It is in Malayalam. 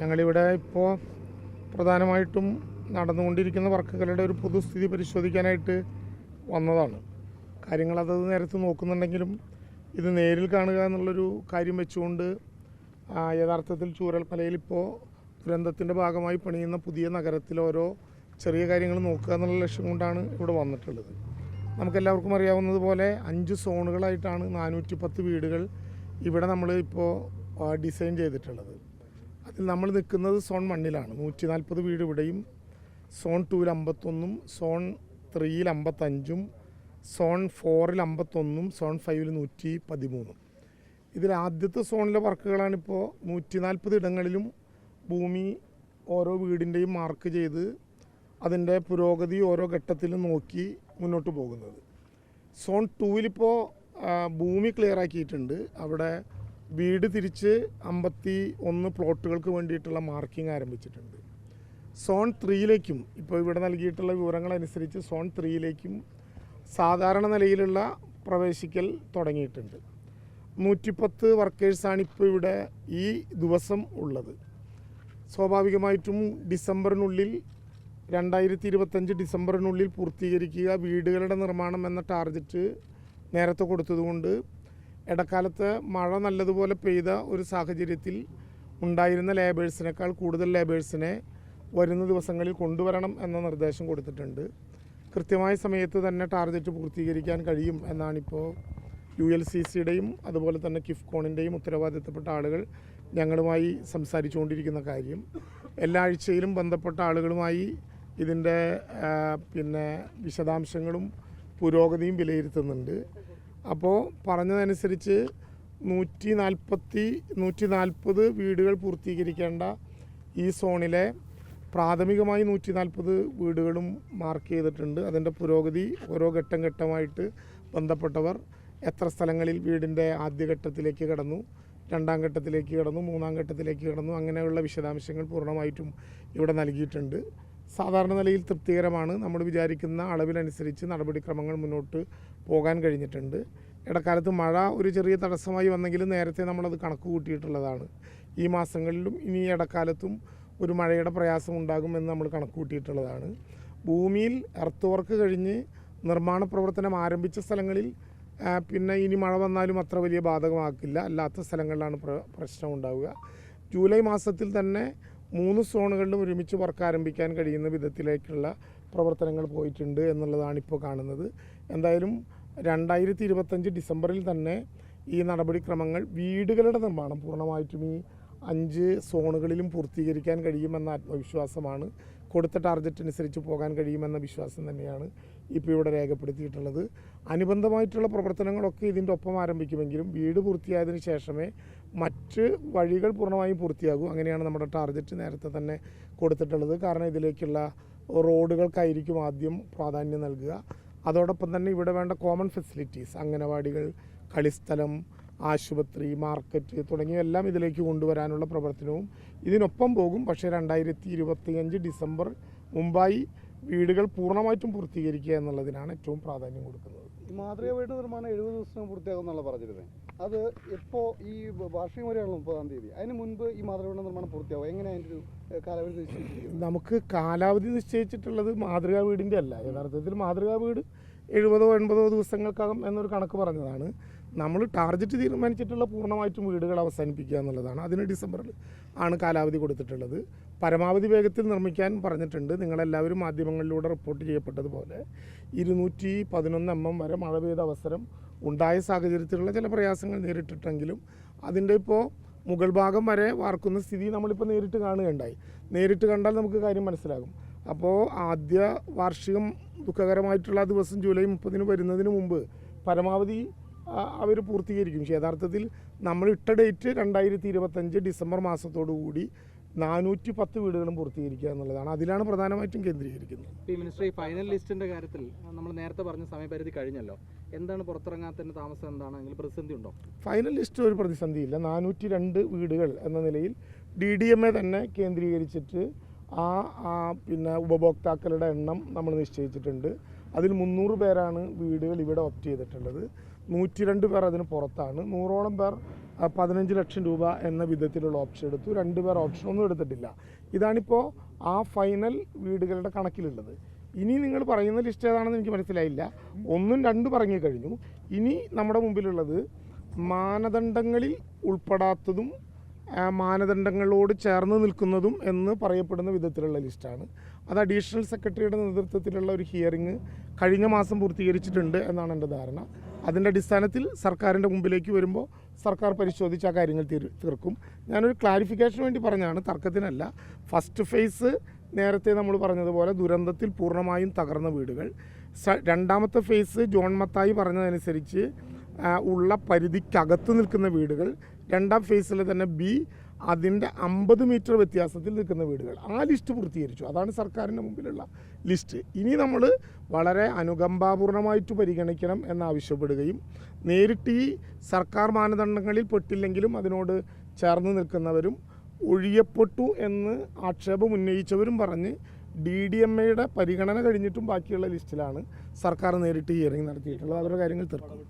ഞങ്ങളിവിടെ ഇപ്പോൾ പ്രധാനമായിട്ടും നടന്നുകൊണ്ടിരിക്കുന്ന വർക്കുകളുടെ ഒരു പൊതുസ്ഥിതി പരിശോധിക്കാനായിട്ട് വന്നതാണ്. കാര്യങ്ങൾ അതത് നേരത്ത് നോക്കുന്നുണ്ടെങ്കിലും ഇത് നേരിൽ കാണുക എന്നുള്ളൊരു കാര്യം വെച്ചുകൊണ്ട് യഥാർത്ഥത്തിൽ ചൂരൽമലയിൽ ഇപ്പോൾ ദുരന്തത്തിന്റെ ഭാഗമായി പണിയുന്ന പുതിയ നഗരത്തിലെ ഓരോ ചെറിയ കാര്യങ്ങൾ നോക്കുക എന്നുള്ള ലക്ഷ്യം കൊണ്ടാണ് ഇവിടെ വന്നിട്ടുള്ളത്. നമുക്കെല്ലാവർക്കും അറിയാവുന്നതുപോലെ അഞ്ച് സോണുകളായിട്ടാണ് നാനൂറ്റി പത്ത് വീടുകൾ ഇവിടെ നമ്മൾ ഇപ്പോൾ ഡിസൈൻ ചെയ്തിട്ടുള്ളത്. അതിൽ നമ്മൾ നിൽക്കുന്നത് സോൺ മണ്ണിലാണ് നൂറ്റി നാൽപ്പത് വീട് ഇവിടെയും സോൺ ടൂവിൽ അമ്പത്തൊന്നും സോൺ ത്രീയിൽ അമ്പത്തഞ്ചും സോൺ ഫോറിൽ അമ്പത്തൊന്നും സോൺ ഫൈവിൽ നൂറ്റി പതിമൂന്നും. ഇതിൽ ആദ്യത്തെ സോണിലെ വർക്കുകളാണിപ്പോൾ നൂറ്റി നാൽപ്പത് ഇടങ്ങളിലും ഭൂമി ഓരോ വീടിന്റെയും മാർക്ക് ചെയ്ത് അതിന്റെ പുരോഗതി ഓരോ ഘട്ടത്തിലും നോക്കി മുന്നോട്ട് പോകുന്നത്. സോൺ ടൂവിലിപ്പോൾ ഭൂമി ക്ലിയർ ആക്കിയിട്ടുണ്ട്. അവിടെ വീട് തിരിച്ച് അമ്പത്തി ഒന്ന് പ്ലോട്ടുകൾക്ക് വേണ്ടിയിട്ടുള്ള മാർക്കിംഗ് ആരംഭിച്ചിട്ടുണ്ട്. സോൺ ത്രീയിലേക്കും ഇപ്പോൾ ഇവിടെ നൽകിയിട്ടുള്ള വിവരങ്ങളനുസരിച്ച് സോൺ ത്രീയിലേക്കും സാധാരണ നിലയിലുള്ള പ്രവേശിക്കൽ തുടങ്ങിയിട്ടുണ്ട്. നൂറ്റിപ്പത്ത് വർക്കേഴ്സാണ് ഇപ്പോൾ ഇവിടെ ഈ ദിവസം ഉള്ളത്. സ്വാഭാവികമായിട്ടും ഡിസംബറിനുള്ളിൽ രണ്ടായിരത്തി ഇരുപത്തഞ്ച് ഡിസംബറിനുള്ളിൽ പൂർത്തീകരിക്കുക വീടുകളുടെ നിർമ്മാണം എന്ന ടാർഗറ്റ് നേരത്തെ കൊടുത്തതുകൊണ്ട് ഇടക്കാലത്ത് മഴ നല്ലതുപോലെ പെയ്ത ഒരു സാഹചര്യത്തിൽ ഉണ്ടായിരുന്ന ലേബേഴ്സിനേക്കാൾ കൂടുതൽ ലേബേഴ്സിനെ വരുന്ന ദിവസങ്ങളിൽ കൊണ്ടുവരണം എന്ന നിർദ്ദേശം കൊടുത്തിട്ടുണ്ട്. കൃത്യമായ സമയത്ത് തന്നെ ടാർഗറ്റ് പൂർത്തീകരിക്കാൻ കഴിയും എന്നാണിപ്പോൾ യു എൽ സി സിയുടെയും അതുപോലെ തന്നെ കിഫ്കോണിന്റെയും ഉത്തരവാദിത്തപ്പെട്ട ആളുകൾ ഞങ്ങളുമായി സംസാരിച്ചുകൊണ്ടിരിക്കുന്ന കാര്യം. എല്ലാ ആഴ്ചയിലും ബന്ധപ്പെട്ട ആളുകളുമായി ഇതിന്റെ പിന്നെ വിശദാംശങ്ങളും പുരോഗതിയും വിലയിരുത്തുന്നുണ്ട്. അപ്പോൾ പറഞ്ഞതനുസരിച്ച് നൂറ്റി നാൽപ്പത്തി നൂറ്റി നാൽപ്പത് വീടുകൾ പൂർത്തീകരിക്കേണ്ട ഈ സോണിലെ പ്രാഥമികമായി നൂറ്റി നാൽപ്പത് വീടുകളും മാർക്ക് ചെയ്തിട്ടുണ്ട്. അതിന്റെ പുരോഗതി ഓരോ ഘട്ടം ഘട്ടമായിട്ട് ബന്ധപ്പെട്ടവർ എത്ര സ്ഥലങ്ങളിൽ വീടിന്റെ ആദ്യഘട്ടത്തിലേക്ക് കടന്നു രണ്ടാം ഘട്ടത്തിലേക്ക് കടന്നു മൂന്നാം ഘട്ടത്തിലേക്ക് കടന്നു അങ്ങനെയുള്ള വിശദാംശങ്ങൾ പൂർണമായിട്ടും ഇവിടെ നൽകിയിട്ടുണ്ട്. സാധാരണ നിലയിൽ തൃപ്തികരമാണ്. നമ്മൾ വിചാരിക്കുന്ന അളവിലനുസരിച്ച് നടപടിക്രമങ്ങൾ മുന്നോട്ട് പോകാൻ കഴിഞ്ഞിട്ടുണ്ട്. ഇടക്കാലത്ത് മഴ ഒരു ചെറിയ തടസ്സമായി വന്നെങ്കിലും നേരത്തെ നമ്മളത് കണക്ക് കൂട്ടിയിട്ടുള്ളതാണ്. ഈ മാസങ്ങളിലും ഇനി ഇടക്കാലത്തും ഒരു മഴയുടെ പ്രയാസം ഉണ്ടാകുമെന്ന് നമ്മൾ കണക്ക് കൂട്ടിയിട്ടുള്ളതാണ്. ഭൂമിയിൽ എർത്ത് വർക്ക് കഴിഞ്ഞ് നിർമ്മാണ പ്രവർത്തനം ആരംഭിച്ച സ്ഥലങ്ങളിൽ പിന്നെ ഇനി മഴ വന്നാലും അത്ര വലിയ ബാധകമാക്കില്ല. അല്ലാത്ത സ്ഥലങ്ങളിലാണ് പ്ര- പ്രശ്നം ഉണ്ടാവുക. ജൂലൈ മാസത്തിൽ തന്നെ മൂന്ന് സോണുകളിലും ഒരുമിച്ച് വർക്ക് ആരംഭിക്കാൻ കഴിയുന്ന വിധത്തിലേക്കുള്ള പ്രവർത്തനങ്ങൾ പോയിട്ടുണ്ട് എന്നുള്ളതാണ് ഇപ്പോൾ കാണുന്നത്. എന്തായാലും രണ്ടായിരത്തി ഇരുപത്തഞ്ച് ഡിസംബറിൽ തന്നെ ഈ നടപടിക്രമങ്ങൾ വീടുകളുടെ നിർമ്മാണം പൂർണമായിട്ടും ഈ അഞ്ച് സോണുകളിലും പൂർത്തീകരിക്കാൻ കഴിയുമെന്ന ആത്മവിശ്വാസമാണ്. കൊടുത്ത ടാർഗറ്റ് അനുസരിച്ച് പോകാൻ കഴിയുമെന്ന വിശ്വാസം തന്നെയാണ് ഇപ്പോൾ ഇവിടെ രേഖപ്പെടുത്തിയിട്ടുള്ളത്. അനുബന്ധമായിട്ടുള്ള പ്രവർത്തനങ്ങളൊക്കെ ഇതിന്റെ ഒപ്പം ആരംഭിക്കുമെങ്കിലും വീട് പൂർത്തിയായതിന് ശേഷമേ മറ്റ് വഴികൾ പൂർണമായും പൂർത്തിയാകൂ. അങ്ങനെയാണ് നമ്മുടെ ടാർഗറ്റ് നേരത്തെ തന്നെ കൊടുത്തിട്ടുള്ളത്. കാരണം ഇതിലേക്കുള്ള റോഡുകൾക്കായിരിക്കും ആദ്യം പ്രാധാന്യം നൽകുക. അതോടൊപ്പം തന്നെ ഇവിടെ വേണ്ട കോമൺ ഫെസിലിറ്റീസ് അംഗനവാടികൾ കളിസ്ഥലം ആശുപത്രി മാർക്കറ്റ് തുടങ്ങിയവെല്ലാം ഇതിലേക്ക് കൊണ്ടുവരാനുള്ള പ്രവർത്തനവും ഇതിനൊപ്പം പോകും. പക്ഷേ രണ്ടായിരത്തി ഇരുപത്തിയഞ്ച് ഡിസംബർ മുമ്പായി വീടുകൾ പൂർണമായിട്ടും പൂർത്തീകരിക്കുക എന്നുള്ളതിനാണ് ഏറ്റവും പ്രാധാന്യം കൊടുക്കുന്നത്. ഈ മാതൃക വീട് നിർമ്മാണം എഴുപത് ദിവസം പൂർത്തിയാകും എന്നുള്ള പറഞ്ഞിരുന്നത് അത് ഇപ്പോൾ ഈ വാർഷികം വരെയാണ് മുപ്പതാം തീയതി. അതിന് മുൻപ് ഈ മാതൃക വീട് നിർമ്മാണം പൂർത്തിയാവും? എങ്ങനെ അതിന്റെ ഒരു കാലാവധി നിശ്ചയിച്ചിരിക്കുന്നത് നമുക്ക് കാലാവധി നിശ്ചയിച്ചിട്ടുള്ളത് മാതൃകാ വീടിന്റെ അല്ല. യഥാർത്ഥത്തിൽ മാതൃകാ വീട് എഴുപതോ എൺപതോ ദിവസങ്ങൾക്കകം എന്നൊരു കണക്ക് പറഞ്ഞതാണ്. നമ്മൾ ടാർജറ്റ് തീരുമാനിച്ചിട്ടുള്ള പൂർണമായിട്ടും വീടുകൾ അവസാനിപ്പിക്കുക എന്നുള്ളതാണ്. അതിന് ഡിസംബറിൽ ആണ് കാലാവധി കൊടുത്തിട്ടുള്ളത്. പരമാവധി വേഗത്തിൽ നിർമ്മിക്കാൻ പറഞ്ഞിട്ടുണ്ട്. നിങ്ങളെല്ലാവരും മാധ്യമങ്ങളിലൂടെ റിപ്പോർട്ട് ചെയ്യപ്പെട്ടതുപോലെ ഇരുന്നൂറ്റി പതിനൊന്ന് എം എം വരെ മഴ പെയ്ത അവസരം ഉണ്ടായ സാഹചര്യത്തിലുള്ള ചില പ്രയാസങ്ങൾ നേരിട്ടിട്ടെങ്കിലും അതിന്റെ ഇപ്പോൾ മുകൾ ഭാഗം വരെ വാർക്കുന്ന സ്ഥിതി നമ്മളിപ്പോൾ നേരിട്ട് കാണുകയുണ്ടായി. നേരിട്ട് കണ്ടാൽ നമുക്ക് കാര്യം മനസ്സിലാകും. അപ്പോൾ ആദ്യ വാർഷികം ദുഃഖകരമായിട്ടുള്ള ദിവസം ജൂലൈ മുപ്പതിന് വരുന്നതിന് മുമ്പ് പരമാവധി അവർ പൂർത്തീകരിക്കും. പക്ഷേ യഥാർത്ഥത്തിൽ നമ്മൾ ഇട്ട ഡേറ്റ് രണ്ടായിരത്തി ഇരുപത്തഞ്ച് ഡിസംബർ മാസത്തോടു കൂടി നാനൂറ്റി പത്ത് വീടുകളും പൂർത്തീകരിക്കുക എന്നുള്ളതാണ്. അതിലാണ് പ്രധാനമായിട്ടും കേന്ദ്രീകരിക്കുന്നത്. ഈ മിനിസ്റ്റർ ഈ ഫൈനൽ ലിസ്റ്റിന്റെ കാര്യത്തിൽ നമ്മൾ നേരത്തെ പറഞ്ഞ സമയപരിധി കഴിഞ്ഞല്ലോ. എന്താണ് പുറത്തിറങ്ങാത്തതിന്റെ താമസം എന്താണ്? അതിൽ പ്രതിസന്ധി ഉണ്ടോ? ഫൈനൽ ലിസ്റ്റ് ഒരു പ്രതിസന്ധിയില്ല. നാനൂറ്റി രണ്ട് വീടുകൾ എന്ന നിലയിൽ ഡി ഡി എം എ തന്നെ കേന്ദ്രീകരിച്ചിട്ട് ആ ആ പിന്നെ ഉപഭോക്താക്കളുടെ എണ്ണം നമ്മൾ നിശ്ചയിച്ചിട്ടുണ്ട്. അതിൽ മുന്നൂറ് പേരാണ് വീടുകൾ ഇവിടെ ഓപ്റ്റ് ചെയ്തിട്ടുള്ളത്. നൂറ്റി രണ്ട് പേർ അതിന് പുറത്താണ്. നൂറോളം പേർ പതിനഞ്ച് ലക്ഷം രൂപ എന്ന വിധത്തിലുള്ള ഓപ്ഷൻ എടുത്തു. രണ്ട് പേർ ഓപ്ഷൻ ഒന്നും എടുത്തിട്ടില്ല. ഇതാണിപ്പോൾ ആ ഫൈനൽ വീടുകളുടെ കണക്കിലുള്ളത്. ഇനി നിങ്ങൾ പറയുന്ന ലിസ്റ്റ് ഏതാണെന്ന് എനിക്ക് മനസ്സിലായില്ല. ഒന്നും രണ്ടും പറഞ്ഞു കഴിഞ്ഞു. ഇനി നമ്മുടെ മുമ്പിലുള്ളത് മാനദണ്ഡങ്ങളിൽ ഉൾപ്പെടാത്തതും മാനദണ്ഡങ്ങളോട് ചേർന്ന് നിൽക്കുന്നതും എന്ന് പറയപ്പെടുന്ന വിധത്തിലുള്ള ലിസ്റ്റാണ്. അത് അഡീഷണൽ സെക്രട്ടറിയുടെ നേതൃത്വത്തിലുള്ള ഒരു ഹിയറിംഗ് കഴിഞ്ഞ മാസം പൂർത്തീകരിച്ചിട്ടുണ്ട് എന്നാണ് എന്റെ ധാരണ. അതിന്റെ അടിസ്ഥാനത്തിൽ സർക്കാരിന്റെ മുമ്പിലേക്ക് വരുമ്പോൾ സർക്കാർ പരിശോധിച്ച് ആ കാര്യങ്ങൾ തീർ- തീർക്കും. ഞാനൊരു ക്ലാരിഫിക്കേഷൻ വേണ്ടി പറഞ്ഞാണ് തർക്കത്തിനല്ല. ഫസ്റ്റ് ഫേസ് നേരത്തെ നമ്മൾ പറഞ്ഞതുപോലെ ദുരന്തത്തിൽ പൂർണമായും തകർന്ന വീടുകൾ. രണ്ടാമത്തെ ഫേസ് ജോൺ മത്തായി പറഞ്ഞതനുസരിച്ച് ഉള്ള പരിധിക്കകത്ത് നിൽക്കുന്ന വീടുകൾ. രണ്ടാം ഫേസിൽ തന്നെ ബി അതിന്റെ അമ്പത് മീറ്റർ വ്യത്യാസത്തിൽ നിൽക്കുന്ന വീടുകൾ. ആ ലിസ്റ്റ് പൂർത്തീകരിച്ചു. അതാണ് സർക്കാരിന്റെ മുമ്പിലുള്ള ലിസ്റ്റ്. ഇനി നമ്മൾ വളരെ അനുകമ്പാപൂർണമായിട്ട് പരിഗണിക്കണം എന്നാവശ്യപ്പെടുകയും നേരിട്ട് ഈ സർക്കാർ മാനദണ്ഡങ്ങളിൽ പെട്ടില്ലെങ്കിലും അതിനോട് ചേർന്ന് നിൽക്കുന്നവരും ഒഴിയപ്പെട്ടു എന്ന് ആക്ഷേപം ഉന്നയിച്ചവരും പറഞ്ഞ് ഡി ഡി എം എയുടെ പരിഗണന കഴിഞ്ഞിട്ടും ബാക്കിയുള്ള ലിസ്റ്റിലാണ് സർക്കാർ നേരിട്ട് ഹിയറിംഗ് നടത്തിയിട്ടുള്ളത്. അവരുടെ കാര്യങ്ങൾ തീർക്കും.